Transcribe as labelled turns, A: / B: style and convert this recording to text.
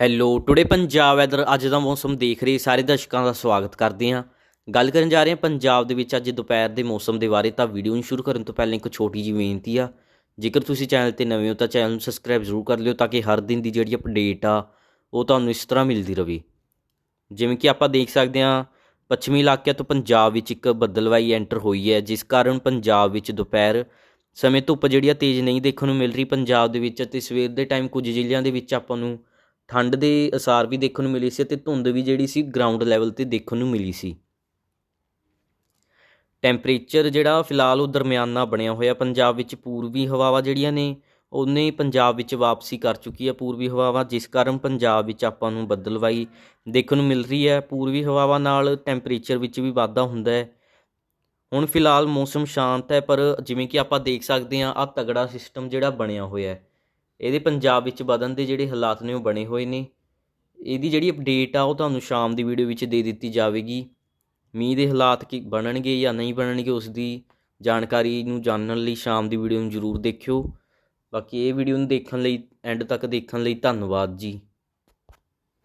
A: Hello today Punjab weather ਅੱਜ ਦਾ ਮੌਸਮ ਦੇਖ ਰਹੇ ਸਾਰੇ ਦਰਸ਼ਕਾਂ ਦਾ ਸਵਾਗਤ ਕਰਦੇ ਹਾਂ। ਗੱਲ ਕਰਨ ਜਾ ਰਹੇ ਹਾਂ ਪੰਜਾਬ ਦੇ ਵਿੱਚ ਅੱਜ ਦੁਪਹਿਰ ਦੇ ਮੌਸਮ ਦੇ ਬਾਰੇ ਤਾਂ ਵੀਡੀਓ ਨੂੰ ਸ਼ੁਰੂ ਕਰਨ ਤੋਂ ਪਹਿਲਾਂ ਇੱਕ ਛੋਟੀ ਜਿਹੀ ਬੇਨਤੀ ਆ। ਜੇਕਰ ਤੁਸੀਂ ਚੈਨਲ ਤੇ ਨਵੇਂ ਹੋ ਤਾਂ ਚੈਨਲ ਨੂੰ ਸਬਸਕ੍ਰਾਈਬ ਜ਼ਰੂਰ ਕਰ ਲਿਓ ਤਾਂ ਕਿ ਹਰ ਦਿਨ ਦੀ ਜਿਹੜੀ ਅਪਡੇਟ ਆ, ਉਹ ਤੁਹਾਨੂੰ ਇਸ ਤਰ੍ਹਾਂ ਮਿਲਦੀ ਰਹੇ ਜਿਵੇਂ ਕਿ ਆਪਾਂ ਦੇਖ ਸਕਦੇ ਹਾਂ, ਪੱਛਮੀ ਇਲਾਕਿਆਂ ਤੋਂ ਪੰਜਾਬ ਵਿੱਚ ਇੱਕ ਬੱਦਲਵਾਈ ਐਂਟਰ ਹੋਈ ਹੈ, ਜਿਸ ਕਾਰਨ ਪੰਜਾਬ ਵਿੱਚ ਦੁਪਹਿਰ ਸਮੇਂ ਧੁੱਪ ਜਿਹੜੀ ਆ ਤੇਜ਼ ਨਹੀਂ ਦੇਖਣ ਨੂੰ ਮਿਲ ਰਹੀ ਪੰਜਾਬ ਦੇ ਵਿੱਚ ਅਤੇ ਸਵੇਰ ਦੇ ਟਾਈਮ ਕੁਝ ਜ਼ਿਲ੍ਹਿਆਂ ਦੇ ਵਿੱਚ ਆਪਾਂ ਨੂੰ ਠੰਡ ਦੇ ਅਸਾਰ ਵੀ ਦੇਖਣ ਨੂੰ ਮਿਲੇ ਸੀ ਅਤੇ ਧੁੰਦ ਵੀ ਜਿਹੜੀ ਸੀ ਗਰਾਊਂਡ ਲੈਵਲ ਤੇ ਦੇਖਣ ਨੂੰ ਮਿਲੀ ਸੀ। ਟੈਂਪਰੇਚਰ ਜਿਹੜਾ ਫਿਲਹਾਲ ਉਹ ਦਰਮਿਆਨਾ ਬਣਿਆ ਹੋਇਆ, ਪੰਜਾਬ ਵਿੱਚ ਪੂਰਬੀ ਹਵਾਵਾਂ ਜਿਹੜੀਆਂ ਨੇ, ਉਹਨੇ ਪੰਜਾਬ ਵਿੱਚ ਵਾਪਸੀ ਕਰ ਚੁੱਕੀ ਹੈ ਪੂਰਬੀ ਹਵਾਵਾਂ, ਜਿਸ ਕਾਰਨ ਪੰਜਾਬ ਵਿੱਚ ਆਪਾਂ ਨੂੰ ਬੱਦਲਵਾਈ ਦੇਖਣ ਨੂੰ ਮਿਲ ਰਹੀ ਹੈ। ਪੂਰਬੀ ਹਵਾਵਾਂ ਨਾਲ ਟੈਂਪਰੇਚਰ ਵਿੱਚ ਵੀ ਵਾਧਾ ਹੁੰਦਾ ਹੈ। ਹੁਣ ਫਿਲਹਾਲ ਮੌਸਮ ਸ਼ਾਂਤ ਹੈ, ਪਰ ਜਿਵੇਂ ਕਿ ਆਪਾਂ ਦੇਖ ਸਕਦੇ ਹਾਂ ਆ ਤਗੜਾ ਸਿਸਟਮ ਜਿਹੜਾ ਬਣਿਆ ਹੋਇਆ ਹੈ। ਇਹਦੇ ਪੰਜਾਬ ਵਿੱਚ ਵਧਣ ਦੇ ਜਿਹੜੇ ਹਾਲਾਤ ਨੇ ਉਹ ਬਣੇ ਹੋਏ ਨੇ। ਇਹਦੀ ਜਿਹੜੀ ਅਪਡੇਟ ਆ ਉਹ ਤੁਹਾਨੂੰ ਸ਼ਾਮ ਦੀ ਵੀਡੀਓ ਵਿੱਚ ਦੇ ਦਿੱਤੀ ਜਾਵੇਗੀ। ਮੀਂਹ ਦੇ ਹਾਲਾਤ ਕੀ ਬਣਨਗੇ ਜਾਂ ਨਹੀਂ ਬਣਨਗੇ ਉਸ ਦੀ ਜਾਣਕਾਰੀ ਨੂੰ ਜਾਣਨ ਲਈ ਸ਼ਾਮ ਦੀ ਵੀਡੀਓ ਨੂੰ ਜ਼ਰੂਰ ਦੇਖਿਓ। ਬਾਕੀ ਇਹ ਵੀਡੀਓ ਨੂੰ ਦੇਖਣ ਲਈ ਐਂਡ ਤੱਕ ਦੇਖਣ ਲਈ ਧੰਨਵਾਦ ਜੀ।